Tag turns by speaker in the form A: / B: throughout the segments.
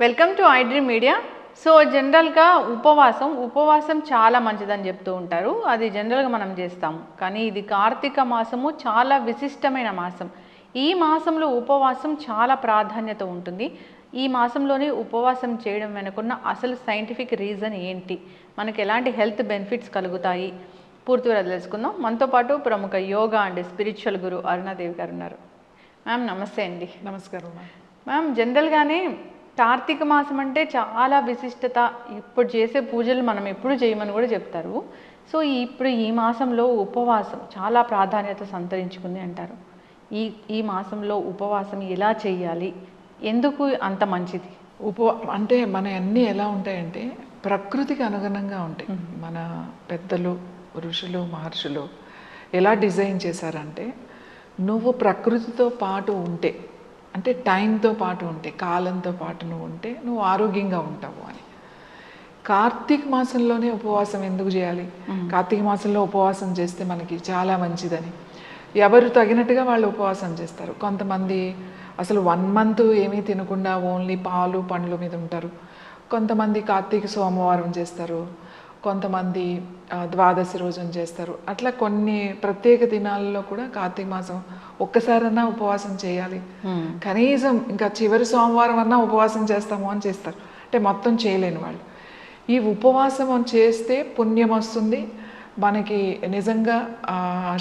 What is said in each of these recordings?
A: Welcome to iDream media so జనరల్గా ఉపవాసం ఉపవాసం చాలా మంచిదని చెప్తూ ఉంటారు. అది జనరల్గా మనం చేస్తాము. కానీ ఇది కార్తీక మాసము చాలా విశిష్టమైన మాసం. ఈ మాసంలో ఉపవాసం చాలా ప్రాధాన్యత ఉంటుంది. ఈ మాసంలోనే ఉపవాసం చేయడం వెనుకున్న అసలు సైంటిఫిక్ రీజన్ ఏంటి? మనకి ఎలాంటి హెల్త్ బెనిఫిట్స్ కలుగుతాయి? పూర్తిగా తెలుసుకుందాం. మనతో పాటు ప్రముఖ యోగా అండ్ స్పిరిచువల్ గురు అరుణాదేవి గారు ఉన్నారు. మ్యామ్ నమస్తే అండి.
B: నమస్కారం మ్యామ్
A: మ్యామ్ జనరల్గానే కార్తీక మాసం అంటే చాలా విశిష్టత. ఇప్పుడు చేసే పూజలు మనం ఎప్పుడు చేయమని కూడా చెప్తారు. సో ఇప్పుడు ఈ మాసంలో ఉపవాసం చాలా ప్రాధాన్యత సంతరించుకుంది అంటారు. ఈ ఈ మాసంలో ఉపవాసం ఎలా చేయాలి? ఎందుకు అంత మంచిది?
B: ఉప అంటే మన అన్నీ ఎలా ఉంటాయంటే ప్రకృతికి అనుగుణంగా ఉంటాయి. మన పెద్దలు ఋషులు మహర్షులు ఎలా డిజైన్ చేశారంటే నువ్వు ప్రకృతితో పాటు ఉంటే అంటే టైంతో పాటు ఉంటే కాలంతో పాటు నువ్వు ఉంటే నువ్వు ఆరోగ్యంగా ఉంటావు అని. కార్తీక మాసంలోనే ఉపవాసం ఎందుకు చేయాలి? కార్తీక మాసంలో ఉపవాసం చేస్తే మనకి చాలా మంచిదని. ఎవరు తగినట్టుగా వాళ్ళు ఉపవాసం చేస్తారు. కొంతమంది అసలు వన్ మంత్ ఏమీ తినకుండా ఓన్లీ పాలు పండ్ల మీద ఉంటారు. కొంతమంది కార్తీక సోమవారం చేస్తారు. కొంతమంది ద్వాదశి రోజున చేస్తారు. అట్లా కొన్ని ప్రత్యేక దినాల్లో కూడా కార్తీక మాసం ఒక్కసారన్నా ఉపవాసం చేయాలి. కనీసం ఇంకా చివరి సోమవారం అన్నా ఉపవాసం చేస్తాము అని చేస్తారు. అంటే మొత్తం చేయలేని వాళ్ళు. ఈ ఉపవాసం చేస్తే పుణ్యం వస్తుంది. మనకి నిజంగా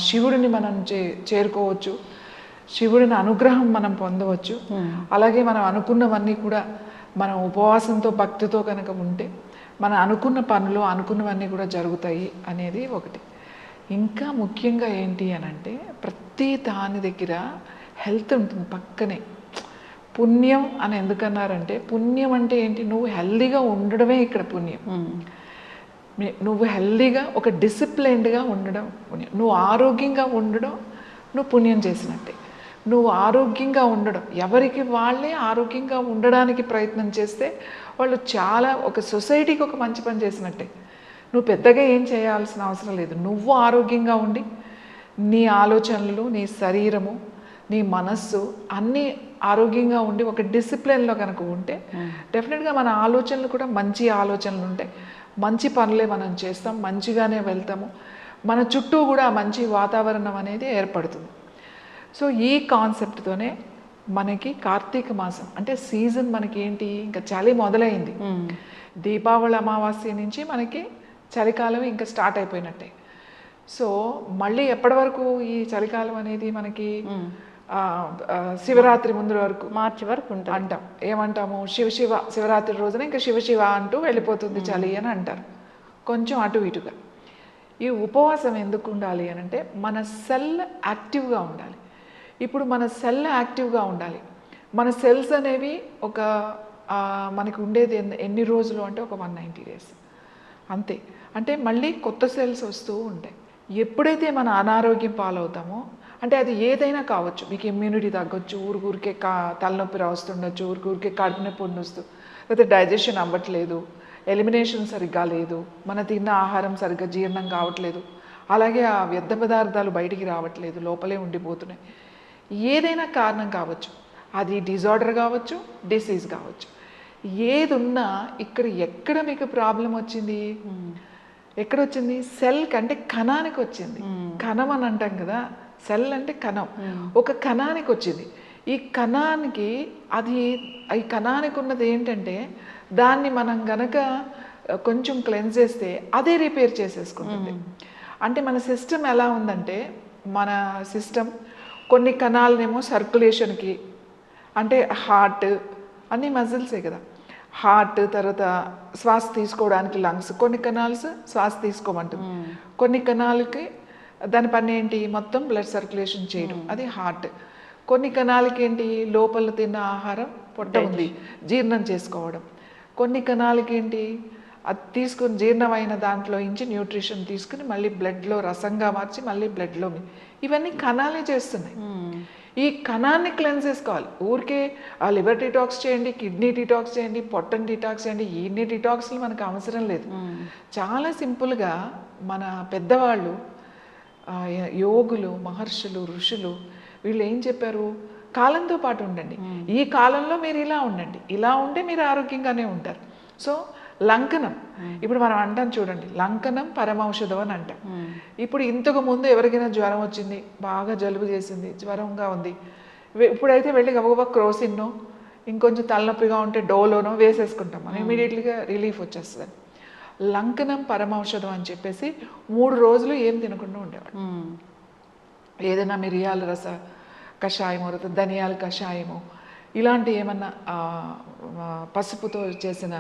B: శివుడిని మనం చే చేరుకోవచ్చు. శివుడిని అనుగ్రహం మనం పొందవచ్చు. అలాగే మనం అనుకున్నవన్నీ కూడా మనం ఉపవాసంతో భక్తితో కనుక ఉంటే మనం అనుకున్న పనులు అనుకున్నవన్నీ కూడా జరుగుతాయి అనేది ఒకటి. ఇంకా ముఖ్యంగా ఏంటి అని అంటే ప్రతి దాని దగ్గర హెల్త్ ఉంటుంది పక్కనే. పుణ్యం అని ఎందుకన్నారంటే పుణ్యం అంటే ఏంటి? నువ్వు హెల్దీగా ఉండడమే ఇక్కడ పుణ్యం. నువ్వు హెల్దీగా ఒక డిసిప్లైన్డ్గా ఉండడం పుణ్యం. నువ్వు ఆరోగ్యంగా ఉండడం నువ్వు పుణ్యం చేసినట్టే. నువ్వు ఆరోగ్యంగా ఉండడం. ఎవరికి వాళ్ళే ఆరోగ్యంగా ఉండడానికి ప్రయత్నం చేస్తే వాళ్ళు చాలా ఒక సొసైటీకి ఒక మంచి పని చేసినట్టే. నువ్వు పెద్దగా ఏం చేయాల్సిన అవసరం లేదు. నువ్వు ఆరోగ్యంగా ఉండి నీ ఆలోచనలు నీ శరీరము నీ మనస్సు అన్నీ ఆరోగ్యంగా ఉండి ఒక డిసిప్లిన్లో కనుక ఉంటే డెఫినెట్గా మన ఆలోచనలు కూడా మంచి ఆలోచనలు ఉంటాయి. మంచి పనులే మనం చేస్తాం మంచిగానే వెళ్తాము. మన చుట్టూ కూడా మంచి వాతావరణం అనేది ఏర్పడుతుంది. సో ఈ కాన్సెప్ట్తోనే మనకి కార్తీక మాసం అంటే సీజన్ మనకి ఏంటి ఇంకా చలి మొదలైంది. దీపావళి అమావాస్య నుంచి మనకి చలికాలం ఇంకా స్టార్ట్ అయిపోయినట్టే. సో మళ్ళీ ఎప్పటి వరకు ఈ చలికాలం అనేది మనకి శివరాత్రి ముందు వరకు
A: మార్చి వరకు ఉంటుంది.
B: అంటాం. ఏమంటాము? శివ శివ శివరాత్రి రోజున ఇంకా శివ శివ అంటూ వెళ్ళిపోతుంది చలి అని అంటారు. కొంచెం అటు ఇటుగా. ఈ ఉపవాసం ఎందుకు ఉండాలి అని అంటే మన సెల్ యాక్టివ్గా ఉండాలి. ఇప్పుడు మన సెల్ యాక్టివ్గా ఉండాలి. మన సెల్స్ అనేవి ఒక మనకు మనకి ఉండేది ఎన్ని రోజులు అంటే ఒక వన్ నైంటీ డేస్. అంతే. అంటే మళ్ళీ కొత్త సెల్స్ వస్తూ ఉంటాయి. ఎప్పుడైతే మన అనారోగ్యం పాలవుతామో అంటే అది ఏదైనా కావచ్చు. మీకు ఇమ్యూనిటీ తగ్గొచ్చు ఊరికే కా తలనొప్పి రాస్తుండొచ్చు ఊరికే కడుపు నొప్పి ఉండొచ్చు. లేకపోతే డైజెషన్ అవ్వట్లేదు ఎలిమినేషన్ సరిగ్గా లేదు మన తిన్న ఆహారం సరిగ్గా జీర్ణం కావట్లేదు. అలాగే ఆ వ్యర్థ పదార్థాలు బయటికి రావట్లేదు లోపలే ఉండిపోతున్నాయి. ఏదైనా కారణం కావచ్చు. అది డిజార్డర్ కావచ్చు డిసీజ్ కావచ్చు. ఏది ఉన్నా ఇక్కడ ఎక్కడ మీకు ప్రాబ్లం వచ్చింది? ఎక్కడ వచ్చింది సెల్ అంటే కణానికి వచ్చింది. కణం అని అంటాం కదా సెల్ అంటే కణం. ఒక కణానికి వచ్చింది. ఈ కణానికి అది ఈ కణానికి ఉన్నది ఏంటంటే దాన్ని మనం గనక కొంచెం క్లెన్స్ చేస్తే అదే రిపేర్ చేసేసుకుంటుంది. అంటే మన సిస్టమ్ ఎలా ఉందంటే మన సిస్టమ్ కొన్ని కణాలనేమో సర్క్యులేషన్కి అంటే హార్ట్ అన్ని మజిల్సే కదా. హార్ట్ తర్వాత శ్వాస తీసుకోవడానికి లంగ్స్ కొన్ని కణాల్స్ శ్వాస తీసుకోమంటుంది. కొన్ని కణాలకి దాని పని ఏంటి? మొత్తం బ్లడ్ సర్క్యులేషన్ చేయడం అది హార్ట్. కొన్ని కణాలకి ఏంటి? లోపల తిన్న ఆహారం పొట్ట ఉంది జీర్ణం చేసుకోవడం. కొన్ని కణాలకి ఏంటి? అది తీసుకుని జీర్ణమైన దాంట్లో నుంచి న్యూట్రిషన్ తీసుకుని మళ్ళీ బ్లడ్లో రసంగా మార్చి మళ్ళీ బ్లడ్లో ఇవన్నీ కణాలే చేస్తున్నాయి. ఈ కణాన్ని క్లెన్స్ చేసుకోవాలి. ఊరికే ఆ లివర్ డిటాక్స్ చేయండి కిడ్నీ డిటాక్స్ చేయండి పొట్టని డిటాక్స్ చేయండి ఇన్ని డిటాక్స్లు మనకు అవసరం లేదు. చాలా సింపుల్గా మన పెద్దవాళ్ళు యోగులు మహర్షులు ఋషులు వీళ్ళు ఏం చెప్పారు? కాలంతో పాటు ఉండండి. ఈ కాలంలో మీరు ఇలా ఉండండి. ఇలా ఉంటే మీరు ఆరోగ్యంగానే ఉంటారు. సో లంకనం. ఇప్పుడు మనం అంటాం చూడండి లంకనం పరమౌషధం అని అంటాం. ఇప్పుడు ఇంతకు ముందు ఎవరికైనా జ్వరం వచ్చింది బాగా జలుబు చేసింది జ్వరంగా ఉంది. ఇప్పుడైతే వెళ్ళి గబగబా క్రోసిన్నో ఇంకొంచెం తలనొప్పిగా ఉంటే డోలోనో వేసేసుకుంటాం. మనం ఇమీడియట్లీగా రిలీఫ్ వచ్చేస్తుంది. లంకనం పరమౌషధం అని చెప్పేసి మూడు రోజులు ఏం తినకుండా ఉండేవాడు. ఏదైనా మిరియాల రస కషాయము ధనియాల కషాయము ఇలాంటి ఏమన్నా పసుపుతో చేసిన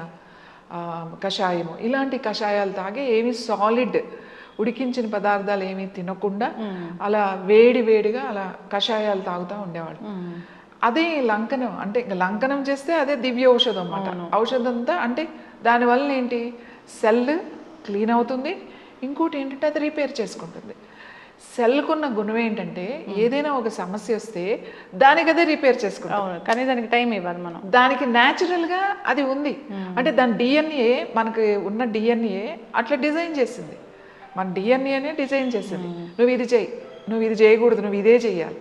B: కషాయము. ఇలాంటి కషాయాలు తాగి ఏమి సాలిడ్ ఉడికించిన పదార్థాలు ఏమీ తినకుండా అలా వేడి వేడిగా అలా కషాయాలు తాగుతూ ఉండేవాడు
A: మ్మ్.
B: అదే లంకనం అంటే ఇంకా లంకనం చేస్తే అదే దివ్య ఔషధం అన్నమాట. ఔషధం అంతా అంటే దానివల్ల ఏంటి? సెల్ క్లీన్ అవుతుంది. ఇంకోటి ఏంటంటే అది రిపేర్ చేసుకుంటుంది. సెల్కున్న గుణం ఏంటంటే ఏదైనా ఒక సమస్య వస్తే దానికి అదే రిపేర్ చేసుకుంటుంది
A: అవును కానీ దానికి టైం ఇవ్వాలి మనం.
B: దానికి న్యాచురల్గా అది ఉంది. అంటే దాని డిఎన్ఏ మనకి ఉన్న డిఎన్ఏ అట్లా డిజైన్ చేసింది. మన డిఎన్ఏనే డిజైన్ చేసింది. నువ్వు ఇది చేయి నువ్వు ఇది చేయకూడదు నువ్వు ఇదే చేయాలి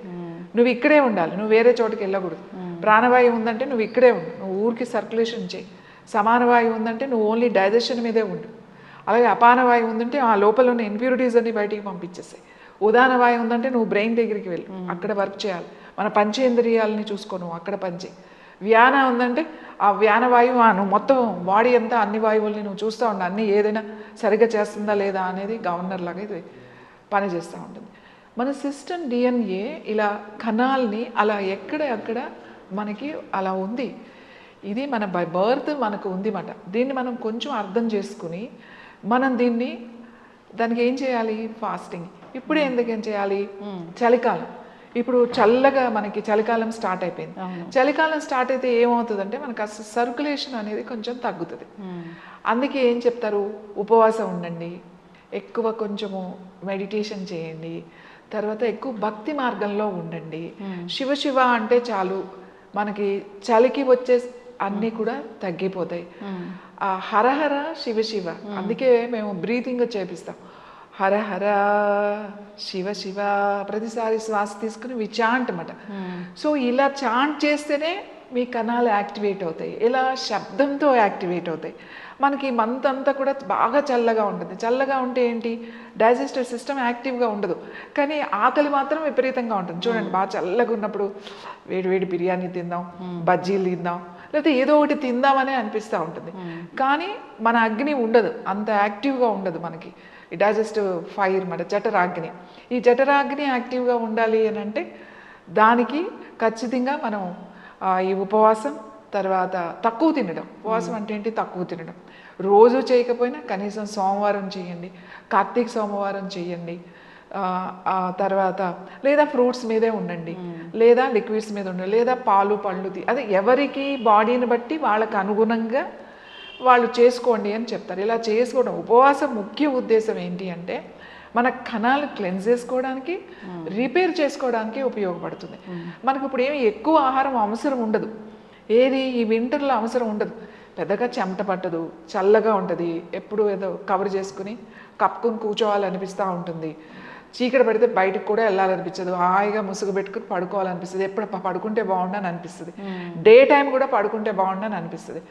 B: నువ్వు ఇక్కడే ఉండాలి నువ్వు వేరే చోటుకి వెళ్ళకూడదు. ప్రాణవాయువు ఉందంటే నువ్వు ఇక్కడే ఉండు నువ్వు ఊరికి సర్క్యులేషన్ చేయి. సమాన వాయువు ఉందంటే నువ్వు ఓన్లీ డైజెషన్ మీదే ఉండు. అలాగే అపాన వాయువు ఉందంటే ఆ లోపల ఉన్న ఇంప్యూరిటీస్ అన్ని బయటికి పంపించేసాయి. ఉదాహరణ వాయువు ఉందంటే నువ్వు బ్రెయిన్ దగ్గరికి వెళ్ళు. అక్కడ వర్క్ చేయాలి. మన పంచేంద్రియాలని చూసుకో నువ్వు అక్కడ పనిచే వ్యాన ఉందంటే ఆ వ్యాన వాయువు నువ్వు మొత్తం బాడీ అంతా అన్ని వాయువుల్ని నువ్వు చూస్తూ ఉండు. అన్ని ఏదైనా సరిగ్గా చేస్తుందా లేదా అనేది గవర్నర్ లాగా ఇది పని చేస్తూ ఉంటుంది. మన సిస్టమ్ డిఎన్ఏ ఇలా కణాల్ని అలా ఎక్కడ ఎక్కడ మనకి అలా ఉంది. ఇది మన బై బర్త్ మనకు ఉంది మాట. దీన్ని మనం కొంచెం అర్థం చేసుకుని మనం దీన్ని దానికి ఏం చేయాలి? ఫాస్టింగ్. ఇప్పుడే ఎందుకు ఏం చేయాలి చలికాలం. ఇప్పుడు చల్లగా మనకి చలికాలం స్టార్ట్ అయిపోయింది. చలికాలం స్టార్ట్ అయితే ఏమవుతుందంటే మనకు అసలు సర్క్యులేషన్ అనేది కొంచెం తగ్గుతుంది. అందుకే ఏం చెప్తారు? ఉపవాసం ఉండండి. ఎక్కువ కొంచెము మెడిటేషన్ చేయండి. తర్వాత ఎక్కువ భక్తి మార్గంలో ఉండండి. శివ శివ అంటే చాలు. మనకి చలికి వచ్చే అన్నీ కూడా తగ్గిపోతాయి. ఆ హరహర శివ శివ. అందుకే మేము బ్రీతింగ్ చేపిస్తాం. హర హర శివ శివ ప్రతిసారి శ్వాస తీసుకుని వి చాంట్ అన్నమాట. సో ఇలా చాంట్ చేస్తేనే మీ కణాలు యాక్టివేట్ అవుతాయి. ఇలా శబ్దంతో యాక్టివేట్ అవుతాయి. మనకి మంత్ అంతా కూడా బాగా చల్లగా ఉంటుంది. చల్లగా ఉంటే ఏంటి? డైజెస్టివ్ సిస్టమ్ యాక్టివ్గా ఉండదు. కానీ ఆకలి మాత్రం విపరీతంగా ఉంటుంది. చూడండి బాగా చల్లగా ఉన్నప్పుడు వేడి వేడి బిర్యానీ తిందాం బజ్జీలు తిందాం లేకపోతే ఏదో ఒకటి తిందామనే అనిపిస్తూ ఉంటుంది. కానీ మన అగ్ని ఉండదు. అంత యాక్టివ్గా ఉండదు మనకి. ఈ డైజెస్టివ్ ఫైర్ మన జఠరాగ్ని. ఈ జఠరాగ్ని యాక్టివ్గా ఉండాలి అని అంటే దానికి ఖచ్చితంగా మనం ఈ ఉపవాసం తర్వాత తక్కువ తినడం. ఉపవాసం అంటే ఏంటి? తక్కువ తినడం. రోజు చేయకపోయినా కనీసం సోమవారం చేయండి. కార్తీక సోమవారం చేయండి. తర్వాత లేదా ఫ్రూట్స్ మీదే ఉండండి. లేదా లిక్విడ్స్ మీద ఉండండి. లేదా పాలు పళ్ళు అదే ఎవరికి బాడీని బట్టి వాళ్ళకి అనుగుణంగా వాళ్ళు చేసుకోండి అని చెప్తారు. ఇలా చేసుకోవడం ఉపవాసం ముఖ్య ఉద్దేశం ఏంటి అంటే మన కణాలు క్లెన్స్ చేసుకోవడానికి రిపేర్ చేసుకోవడానికి ఉపయోగపడుతుంది. మనకు ఇప్పుడు ఏమి ఎక్కువ ఆహారం అవసరం ఉండదు. ఏది ఈ వింటర్లో అవసరం ఉండదు. పెద్దగా చెమట పట్టదు చల్లగా ఉంటుంది. ఎప్పుడు ఏదో కవర్ చేసుకుని కప్పుకుని కూర్చోవాలనిపిస్తూ ఉంటుంది. చీకటి పడితే బయటకు కూడా వెళ్ళాలనిపించదు హాయిగా ముసుగు పెట్టుకుని పడుకోవాలనిపిస్తుంది. ఎప్పుడు పడుకుంటే బాగుండని అనిపిస్తుంది. డే టైం కూడా పడుకుంటే బాగుండని అనిపిస్తుంది.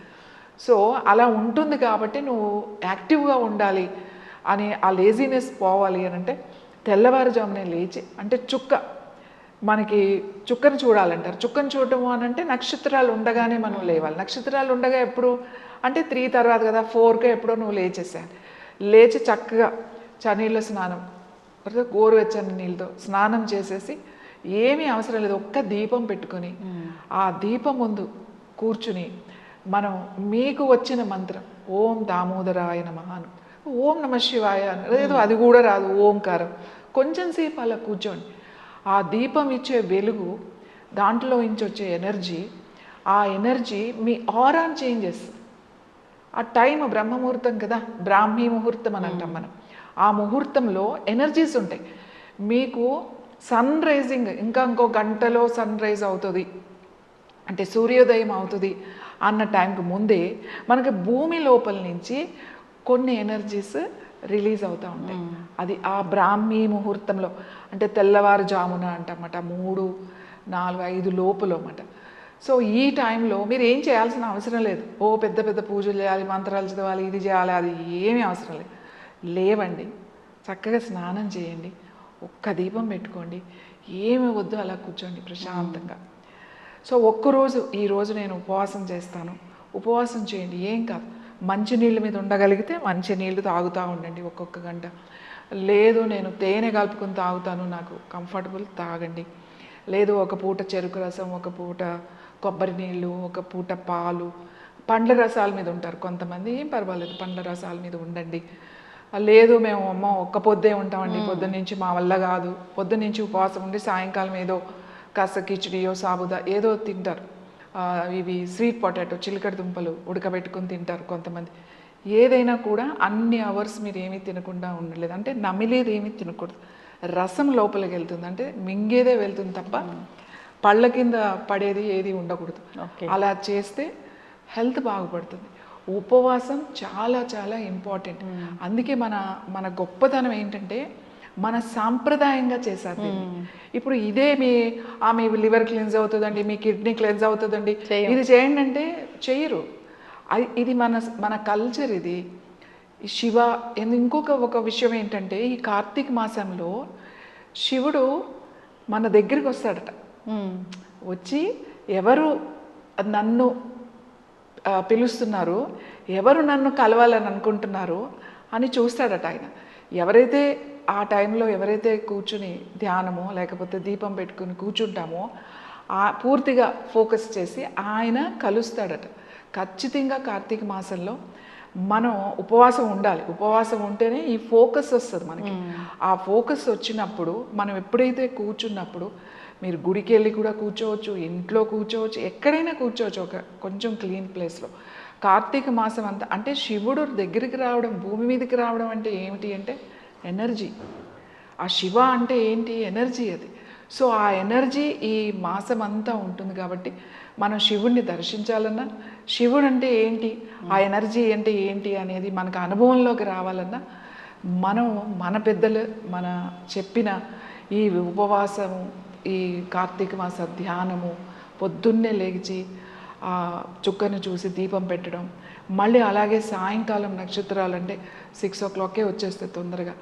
B: సో అలా ఉంటుంది కాబట్టి నువ్వు యాక్టివ్గా ఉండాలి అని ఆ లేజినెస్ పోవాలి అని అంటే తెల్లవారుజామునే లేచి అంటే చుక్క మనకి చుక్కను చూడాలంటారు. చుక్కను చూడటము అని అంటే నక్షత్రాలు ఉండగానే మనం లేవాలి. నక్షత్రాలు ఉండగా ఎప్పుడు? అంటే త్రీ తర్వాత కదా ఫోర్కే ఎప్పుడో నువ్వు లేచేసేయాలి లేచి చక్కగా చనీళ్ళ స్నానం గోరువెచ్చని నీళ్ళతో స్నానం చేసేసి ఏమీ అవసరం లేదు ఒక్క దీపం పెట్టుకొని ఆ దీపం ముందు కూర్చుని మనం మీకు వచ్చిన మంత్రం ఓం దామోదరాయ నమః అను. ఓం నమ శివాయ అని. లేదు అది కూడా రాదు ఓంకారం. కొంచెం సేపు అలా కూర్చోండి. ఆ దీపం ఇచ్చే వెలుగు దాంట్లో నుంచి వచ్చే ఎనర్జీ ఆ ఎనర్జీ మీ ఆరాన్ చేంజ్ చేస్తుంది ఆ టైం బ్రహ్మముహూర్తం కదా బ్రాహ్మీ ముహూర్తం అని అంటాం మనం. ఆ ముహూర్తంలో ఎనర్జీస్ ఉంటాయి. మీకు సన్ రైజింగ్ ఇంకా ఇంకో గంటలో సన్ రైజ్ అవుతుంది. అంటే సూర్యోదయం అవుతుంది. అన్న టైంకి ముందే మనకి భూమి లోపల నుంచి కొన్ని ఎనర్జీస్ రిలీజ్ అవుతూ ఉంటాయి. అది ఆ బ్రాహ్మీ ముహూర్తంలో అంటే తెల్లవారుజామున అంటమాట మూడు నాలుగు ఐదు లోపులో అన్నమాట. సో ఈ టైంలో మీరు ఏం చేయాల్సిన అవసరం లేదు. ఓ పెద్ద పెద్ద పూజలు చేయాలి మంత్రాలు చదవాలి ఇది చేయాలి అది ఏమీ అవసరం లేదు. లేవండి చక్కగా స్నానం చేయండి ఒక్క దీపం పెట్టుకోండి ఏమి వద్దు అలా కూర్చోండి ప్రశాంతంగా. సో ఒక్కరోజు ఈరోజు నేను ఉపవాసం చేస్తాను. ఉపవాసం చేయండి. ఏం కాదు. మంచి నీళ్ళ మీద ఉండగలిగితే మంచి నీళ్ళు తాగుతూ ఉండండి ఒక్కొక్క గంట. లేదు నేను తేనె కలుపుకొని తాగుతాను. నాకు కంఫర్టబుల్ తాగండి. లేదు ఒక పూట చెరుకు రసం ఒక పూట కొబ్బరి నీళ్ళు ఒక పూట పాలు. పండ్ల రసాల మీద ఉంటారు కొంతమంది. ఏం పర్వాలేదు పండ్ల రసాల మీద ఉండండి. లేదు మేము అమ్మ ఒక్క పొద్దే ఉంటామండి. పొద్దున్న నుంచి మా వల్ల కాదు. పొద్దున్న నుంచి ఉపవాసం ఉండి సాయంకాలం ఏదో కాస్త కిచడియో సాబుదా ఏదో తింటారు. ఇవి స్వీట్ పొటాటో చిలకడ దుంపలు ఉడకబెట్టుకొని తింటారు కొంతమంది. ఏదైనా కూడా అన్ని అవర్స్ మీరు ఏమీ తినకుండా ఉండలేదు. అంటే నమిలేది ఏమీ తినకూడదు. రసం లోపలికి వెళ్తుంది. అంటే మింగేదే వెళ్తుంది తప్ప పళ్ళ కింద పడేది ఏది ఉండకూడదు. అలా చేస్తే హెల్త్ బాగుపడుతుంది. ఉపవాసం చాలా చాలా ఇంపార్టెంట్. అందుకే మన మన గొప్పతనం ఏంటంటే మన సాంప్రదాయంగా చేశారు దీన్ని. ఇప్పుడు ఇదే మీ ఆ మీ లివర్ క్లెన్స్ అవుతుందండి మీ కిడ్నీ క్లెన్స్ అవుతుందండి. ఇది చేయండి అంటే చెయ్యరు అది ఇది మన మన కల్చర్ ఇది. శివ ఇంకొక ఒక విషయం ఏంటంటే ఈ కార్తీక మాసంలో శివుడు మన దగ్గరికి వస్తాడట.
A: మ్మ్.
B: వచ్చి ఎవరు నన్ను పిలుస్తున్నారు ఎవరు నన్ను కలవాలని అనుకుంటున్నారు అని చూస్తాడట ఆయన. ఎవరైతే ఆ టైంలో ఎవరైతే కూర్చుని ధ్యానమో లేకపోతే దీపం పెట్టుకుని కూర్చుంటామో ఆ పూర్తిగా ఫోకస్ చేసి ఆయన కలుస్తాడట. ఖచ్చితంగా కార్తీక మాసంలో మనం ఉపవాసం ఉండాలి. ఉపవాసం ఉంటేనే ఈ ఫోకస్ వస్తుంది మనకి. ఆ ఫోకస్ వచ్చినప్పుడు మనం ఎప్పుడైతే కూర్చున్నప్పుడు మీరు గుడికి వెళ్ళి కూడా కూర్చోవచ్చు ఇంట్లో కూర్చోవచ్చు ఎక్కడైనా కూర్చోవచ్చు ఒక కొంచెం క్లీన్ ప్లేస్లో. కార్తీక మాసం అంతా అంటే శివుడు దగ్గరికి రావడం భూమి మీదకి రావడం అంటే ఏమిటి అంటే ఎనర్జీ. ఆ శివ అంటే ఏంటి? ఎనర్జీ అది. సో ఆ ఎనర్జీ ఈ మాసం అంతా ఉంటుంది కాబట్టి మనం శివుణ్ణి దర్శించాలన్నా శివుడు అంటే ఏంటి? ఆ ఎనర్జీ అంటే ఏంటి అనేది మనకు అనుభవంలోకి రావాలన్నా మనం మన పెద్దలు మన చెప్పిన ఈ ఉపవాసము ఈ కార్తీక మాస ధ్యానము పొద్దున్నే లేచి చుక్కను చూసి దీపం పెట్టడం. మళ్ళీ అలాగే సాయంకాలం నక్షత్రాలు అంటే సిక్స్ ఓ క్లాకే వచ్చేస్తాయి తొందరగా.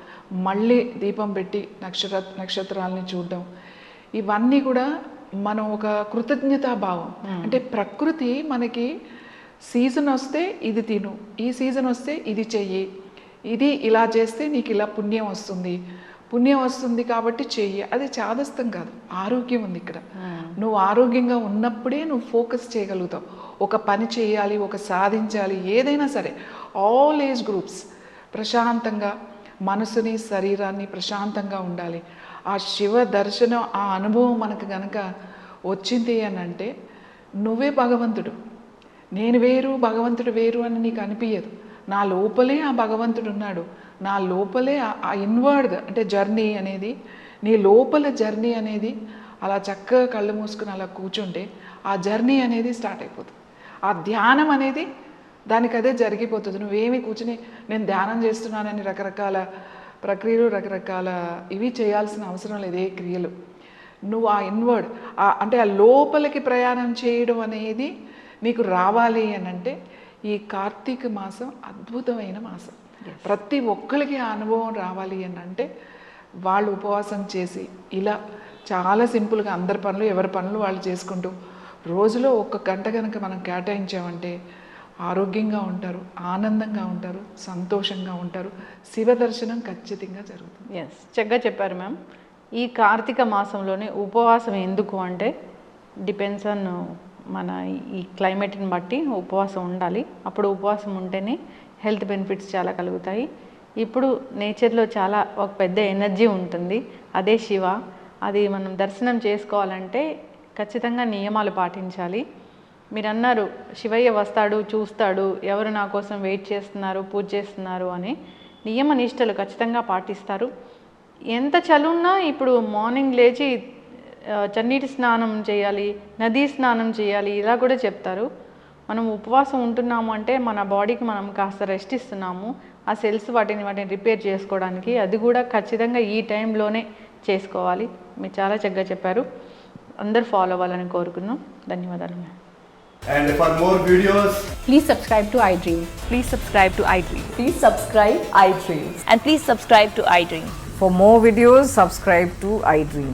B: మళ్ళీ దీపం పెట్టి నక్షత్ర నక్షత్రాలని చూడడం. ఇవన్నీ కూడా మనం ఒక కృతజ్ఞతా భావం. అంటే ప్రకృతి మనకి సీజన్ వస్తే ఇది తిను. ఈ సీజన్ వస్తే ఇది చెయ్యి. ఇది ఇలా చేస్తే నీకు ఇలా పుణ్యం వస్తుంది. పుణ్యం వస్తుంది కాబట్టి చెయ్యి. అది చాదస్తం కాదు. ఆరోగ్యం ఉంది ఇక్కడ. నువ్వు ఆరోగ్యంగా ఉన్నప్పుడే నువ్వు ఫోకస్ చేయగలుగుతావు. ఒక పని చేయాలి ఒక సాధించాలి ఏదైనా సరే. ఆల్ ఏజ్ గ్రూప్స్ ప్రశాంతంగా మనసుని శరీరాన్ని ప్రశాంతంగా ఉండాలి. ఆ శివ దర్శనం ఆ అనుభవం మనకు గనక వచ్చింది అని అంటే నువ్వే భగవంతుడు. నేను వేరు భగవంతుడు వేరు అని నీకు అనిపించదు నా లోపలే ఆ భగవంతుడు ఉన్నాడు. నా లోపలే ఆ- ఇన్వర్డ్ అంటే జర్నీ అనేది నీ లోపల జర్నీ అనేది అలా చక్కగా కళ్ళు మూసుకుని అలా కూర్చుంటే ఆ జర్నీ అనేది స్టార్ట్ అయిపోతుంది. ఆ ధ్యానం అనేది దానికి అదే జరిగిపోతుంది. నువ్వేమి కూర్చుని నేను ధ్యానం చేస్తున్నానని రకరకాల ప్రక్రియలు రకరకాల ఇవి చేయాల్సిన అవసరం లేదు ఏ క్రియలు. నువ్వు ఆ ఇన్వర్డ్ అంటే ఆ లోపలికి ప్రయాణం చేయడం అనేది నీకు రావాలి అని అంటే ఈ కార్తీక మాసం అద్భుతమైన మాసం. ప్రతి ఒక్కరికి ఆ అనుభవం రావాలి అని అంటే వాళ్ళు ఉపవాసం చేసి ఇలా చాలా సింపుల్గా అందరి పనులు ఎవరి పనులు వాళ్ళు చేసుకుంటూ రోజులో ఒక్క గంట కనుక మనం కేటాయించామంటే ఆరోగ్యంగా ఉంటారు ఆనందంగా ఉంటారు సంతోషంగా ఉంటారు. శివ దర్శనం ఖచ్చితంగా జరుగుతుంది.
A: ఎస్ చక్కగా చెప్పారు మ్యామ్ ఈ కార్తీక మాసంలోనే ఉపవాసం ఎందుకు అంటే డిపెండ్స్ ఆన్ మన ఈ క్లైమేట్ని బట్టి ఉపవాసం ఉండాలి. అప్పుడు ఉపవాసం ఉంటేనే హెల్త్ బెనిఫిట్స్ చాలా కలుగుతాయి. ఇప్పుడు నేచర్లో చాలా ఒక పెద్ద ఎనర్జీ ఉంటుంది. అదే శివ. అది మనం దర్శనం చేసుకోవాలంటే ఖచ్చితంగా నియమాలు పాటించాలి. మీరు అన్నారు శివయ్య వస్తాడు చూస్తాడు ఎవరు నా కోసం వెయిట్ చేస్తున్నారు పూజ చేస్తున్నారు అని. నియమ నిష్టలు ఖచ్చితంగా పాటిస్తారు. ఎంత చలున్నా ఇప్పుడు మార్నింగ్ లేచి చన్నీటి స్నానం చేయాలి నదీ స్నానం చేయాలి ఇలా కూడా చెప్తారు. మనం ఉపవాసం ఉంటున్నాము అంటే మన బాడీకి మనం కాస్త రెస్ట్ ఇస్తున్నాము ఆ సెల్స్ వాటిని వాటిని రిపేర్ చేసుకోవడానికి అది కూడా ఖచ్చితంగా ఈ టైంలోనే చేసుకోవాలి మీరు చాలా చక్కగా చెప్పారు అందరు ఫాలో అవ్వాలని కోరుకున్నాం ధన్యవాదాలు ma'am
C: And for more videos,
D: Please subscribe to iDream.
E: Please subscribe to iDream.
F: Please subscribe iDreams.
E: And please subscribe to iDream.
F: For more videos, subscribe to iDream.